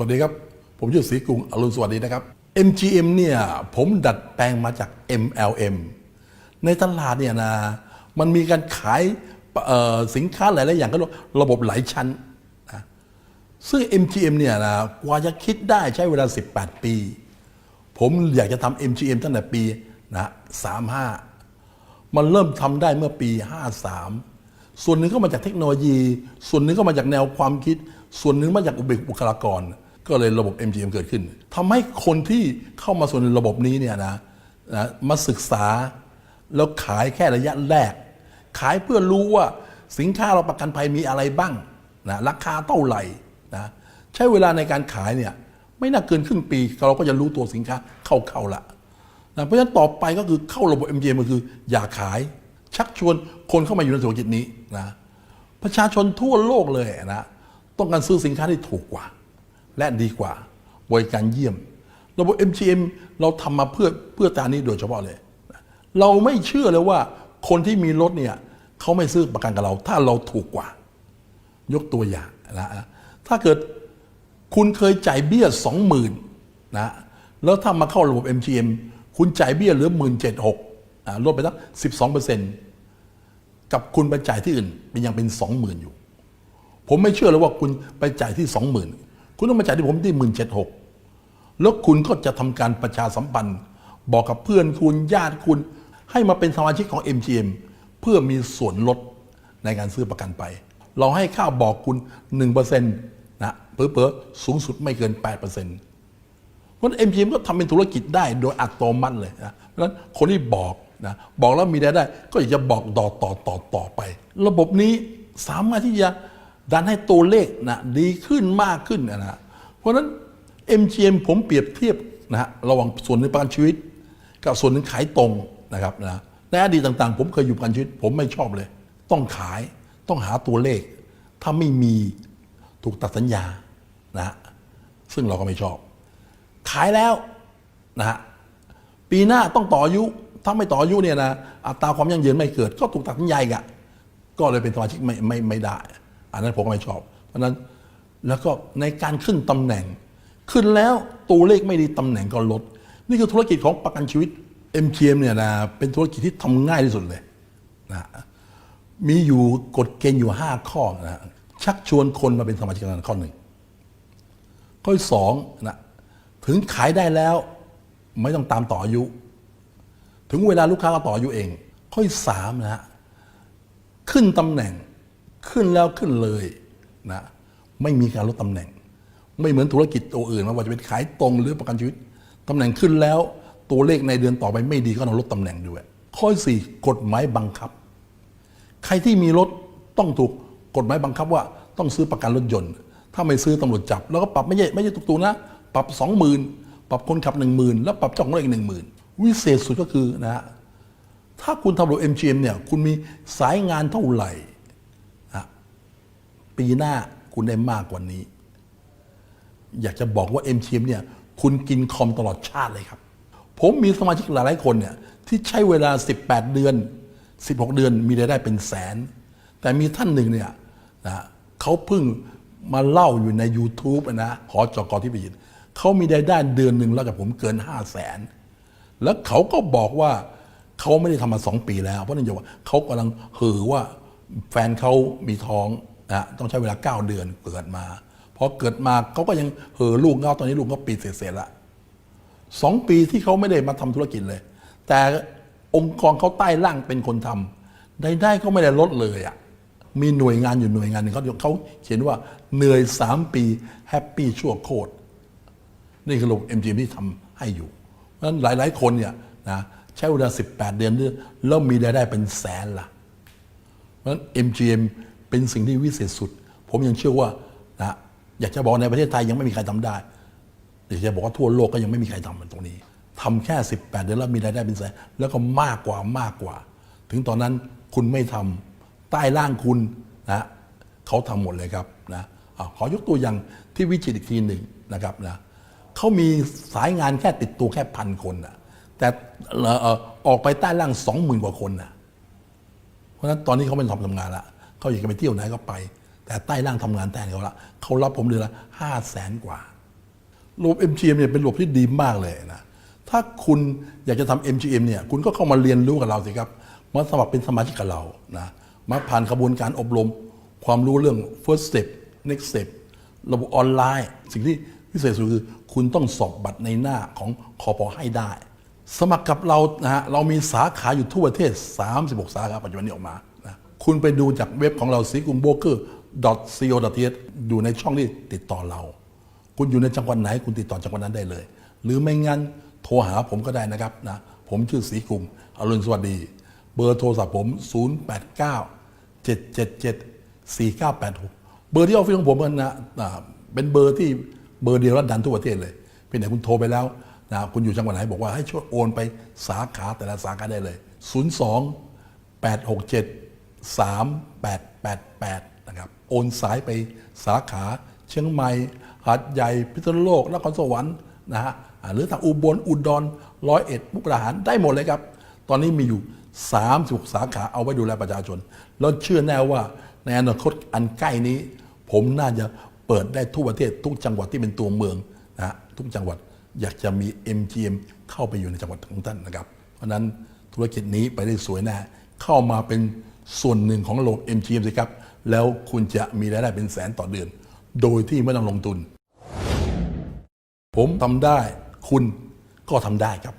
วัสดีครับ ผมชื่อศรีกรุงอรุณสวัสดีนะครับ MGM เนี่ยผมดัดแปลงมาจาก MLM ในตลาดเนี่ยนะมันมีการขายสินค้าหลาย ๆ อย่างก็ระบบหลายชั้นนะซึ่ง MGM เนี่ยนะกว่าจะคิดได้ใช้เวลา 18 ปี ผมอยากจะทำ MGM ตั้งแต่ปีนะ35 มันเริ่มทำได้เมื่อปี 53 ส่วนหนึ่งก็มาจากเทคโนโลยี ส่วนหนึ่งก็มาจากแนวความคิด ส่วนหนึ่งมาจากอุปบุคลากร ก็เลยระบบ MGM เกิดขึ้นทำให้คนที่เข้ามาสู่ในระบบนี้เนี่ยนะนะมาศึกษา แล้วขายแค่ระยะแรก ขายเพื่อรู้ว่าสินค้าเราประกันภัยมีอะไรบ้างนะราคาเท่าไหร่นะใช้เวลาในการขายเนี่ยไม่น่าเกินครึ่งปี เราก็จะรู้ตัวสินค้าเข้าๆละนะเพราะฉะนั้นต่อไปก็คือเข้าระบบ MGM ก็คืออย่าขาย ชักชวนคนเข้ามาอยู่ในธุรกิจนี้นะประชาชนทั่วโลกเลยนะต้องการซื้อสินค้าที่ถูกกว่า และดีกว่าบริการเยี่ยม ระบบ MGM เราทำมาเพื่อเพื่อตานี้โดยเฉพาะเลย เราไม่เชื่อเลยว่าคนที่มีรถเนี่ยเขาไม่ซื้อประกันกับเรา ถ้าเราถูกกว่า ยกตัวอย่างนะถ้าเกิดคุณเคยจ่ายเบี้ยสองหมื่นนะแล้วถ้ามาเข้าระบบ MGM คุณจ่ายเบี้ยเหลือหมื่นเจ็ดหกลดไปตั้งสิบสองเปอร์เซ็นต์กับคุณไปจ่ายที่อื่นเป็นยังเป็นสองหมื่นอยู่ ผมไม่เชื่อเลยว่าคุณไปจ่ายที่สองหมื่น คุณต้องมาจ่ายที่ผมที่หมื่นเจ็ดหกแล้วคุณก็จะทำการประชาสัมพันธ์ บอกกับเพื่อนคุณญาติคุณ ให้มาเป็นสมาชิกของ MGM เพื่อมีส่วนลดในการซื้อประกันไป เราให้ค่าบอกคุณ 1%นะเผลอๆสูงสุดไม่เกิน 8%เพราะฉะนั้น MGM ก็ทำเป็นธุรกิจได้โดยอัตโนมัติเลยนะเพราะฉะนั้นคนที่บอกนะบอกแล้วมีรายได้ ก็อยากจะบอกต่อต่อต่อต่อไป ระบบนี้สามารถที่จะ ดันให้ตัวเลขนะดีขึ้นมากขึ้นนะเพราะฉะนั้น MGM ผมเปรียบเทียบนะฮะระหว่างส่วนหนึ่งประกันชีวิต กับส่วนหนึ่งขายตรงนะครับนะในอดีตต่างๆ ผมเคยอยู่ประกันชีวิต ผมไม่ชอบเลย ต้องขายต้องหาตัวเลข ถ้าไม่มีถูกตัดสัญญานะฮะซึ่งเราก็ไม่ชอบ ขายแล้วนะฮะปีหน้าต้องต่ออายุถ้าไม่ต่ออายุเนี่ยนะอัตราความยั่งยืนไม่เกิด ก็ถูกตัดสัญญาอีกอะก็เลยเป็นสมาชิกไม่ไม่ไม่ได้ อันนั้นผมไม่ชอบ เพราะนั้นแล้วก็ในการขึ้นตำแหน่ง ขึ้นแล้วตัวเลขไม่ดีตำแหน่งก็ลด นี่คือธุรกิจของประกันชีวิต MGM เนี่ยนะเป็นธุรกิจที่ทำง่ายที่สุดเลยนะมีอยู่กฎเกณฑ์อยู่ 5 ข้อนะชักชวนคนมาเป็นสมาชิกนั้นข้อหนึ่งข้อสองนะถึงขายได้แล้วไม่ต้องตามต่ออายุ ถึงเวลาลูกค้าก็ต่ออายุเอง ข้อสามนะฮะขึ้นตำแหน่ง ขึ้นแล้วขึ้นเลยนะไม่มีการลดตำแหน่ง ไม่เหมือนธุรกิจตัวอื่นไม่ว่าจะเป็นขายตรงหรือประกันชีวิตตำแหน่งขึ้นแล้วตัวเลขในเดือนต่อไปไม่ดีก็ต้องลดตำแหน่งด้วย ข้อสี่กฎหมายบังคับ ใครที่มีรถต้องถูกกฎหมายบังคับว่าต้องซื้อประกันรถยนต์ ถ้าไม่ซื้อตำรวจจับ แล้วก็ปรับไม่ใช่ไม่ใช่ตุกๆนะ ปรับสองหมื่นปรับคนขับหนึ่งหมื่นแล้วปรับเจ้าของรถอีกหนึ่งหมื่นวิเศษสุดก็คือนะฮะถ้าคุณทำรถ MGM เนี่ยคุณมีสายงานเท่าไหร่ ปีหน้าคุณได้มากกว่านี้ อยากจะบอกว่า MGM เนี่ยคุณกินคอมตลอดชาติเลยครับ ผมมีสมาชิกหลายๆคนเนี่ยที่ใช้เวลา 18 เดือน 16 เดือนมีรายได้เป็นแสน แต่มีท่านหนึ่งเนี่ยนะเขาเพิ่งมาเล่าอยู่ใน YouTube นะหอจอกที่ไปยินเขามีรายได้เดือนหนึ่งแล้วกับผมเกิน 5 0 0แสนแล้วเขาก็บอกว่าเขาไม่ได้ทำมาสองปีแล้ว เพราะนั่นจะว่าเขากำลังห่อว่าแฟนเขามีท้อง นะต้องใช้เวลา 9 เดือนเกิดมาพอเกิดมาเขาก็ยังเห่อลูกเขาตอนนี้ลูกก็ปีเศษๆละสองปีที่เขาไม่ได้มาทำธุรกิจเลย แต่องค์กรเขาใต้ล่างเป็นคนทำได้ได้ก็ไม่ได้ลดเลยอะมีหน่วยงานอยู่หน่วยงานหนึ่งเขาเขาเขียนว่าเหนื่อยสามปีแฮปปี้ชั่วโคตรนี่คือระบบ MGM ที่ทำให้อยู่ เพราะฉะนั้นหลาย ๆ คนเนี่ยนะใช้เวลา 18 เดือนแล้วมีรายได้เป็นแสนละเพราะฉะนั้น MGM เป็นสิ่งที่วิเศษสุด ผมยังเชื่อว่านะอยากจะบอกในประเทศไทยยังไม่มีใครทำได้อยากจะบอกว่าทั่วโลกก็ยังไม่มีใครทำมันตรงนี้ทำแค่ 18 เดือนแล้วมีรายได้เป็นแสนแล้วก็มากกว่ามากกว่า ถึงตอนนั้นคุณไม่ทำใต้ล่างคุณนะเขาทำหมดเลยครับนะอขอยกตัวอย่างที่วิจิตรอีกทีหนึ่งนะครับนะเขามีสายงานแค่ติดตัวแค่พันคนนะแต่ออเอ่อออกไปใต้ล่างสองหมื่นกว่าคนนะเพราะฉะนั้นตอนนี้เขาไม่ทำทำงานละ เขาอยากจะไปเที่ยวไหนก็ไป แต่ใต้ล่างทำงานแทนเขาละเขารับผมเดือนละห้าแสนกว่าระบบ MGM เนี่ยเป็นระบบที่ดีมากเลยนะถ้าคุณอยากจะทำ MGM เนี่ยคุณก็เข้ามาเรียนรู้กับเราสิครับมาสมัครเป็นสมาชิกกับเรานะมาผ่านกระบวนการอบรม ความรู้เรื่อง first step next step ระบบออนไลน์ สิ่งที่พิเศษสุดคือคุณต้องสอบบัตรในหน้าของคอปอให้ได้ สมัครกับเรานะฮะเรามีสาขาอยู่ทั่วประเทศ 36 สาขาปัจจุบันนี้ออกมา คุณไปดูจากเว็บของเราสีกุมโบเกอร์ co th อยู่ในช่องที่ติดต่อเรา คุณอยู่ในจังหวัดไหนคุณติดต่อจังหวัดนั้นได้เลย หรือไม่งั้นโทรหาผมก็ได้นะครับนะผมชื่อศรีกุมอรุณสวัสดี เบอร์โทรศัพท์ผม 089 777 4986 เบอร์ที่ออฟฟิศของผมนะเป็นเบอร์ที่เบอร์เดียวรัดดันทั่วประเทศเลยเป็นไหนคุณโทรไปแล้วนะคุณอยู่จังหวัดไหนบอกว่าให้ช่วยโอนไปสาขาแต่ละสาขาได้เลย 02 867 3888 นะครับ โอนสายไปสาขาเชียงใหม่ หาดใหญ่ พิษณุโลกนครสวรรค์นะฮะหรือทางอุบลอุดรร้อยเอ็ดมุกดาหารได้หมดเลยครับ ตอนนี้มีอยู่ 36 สาขาเอาไว้ดูแลประชาชน แล้วเชื่อแน่ว่าในอนาคตอันใกล้นี้ ผมน่าจะเปิดได้ทั่วประเทศทุกจังหวัดที่เป็นตัวเมืองนะฮะทุกจังหวัดอยากจะมี MGM เข้าไปอยู่ในจังหวัดของท่านนะครับ เพราะฉะนั้นธุรกิจนี้ไปได้สวยแน่เข้ามาเป็นส่วนหนึ่งของระบบ MGM สิครับ แล้วคุณจะมีรายได้เป็นแสนต่อเดือน โดยที่ไม่ต้องลงทุน ผมทำได้คุณก็ทำได้ครับ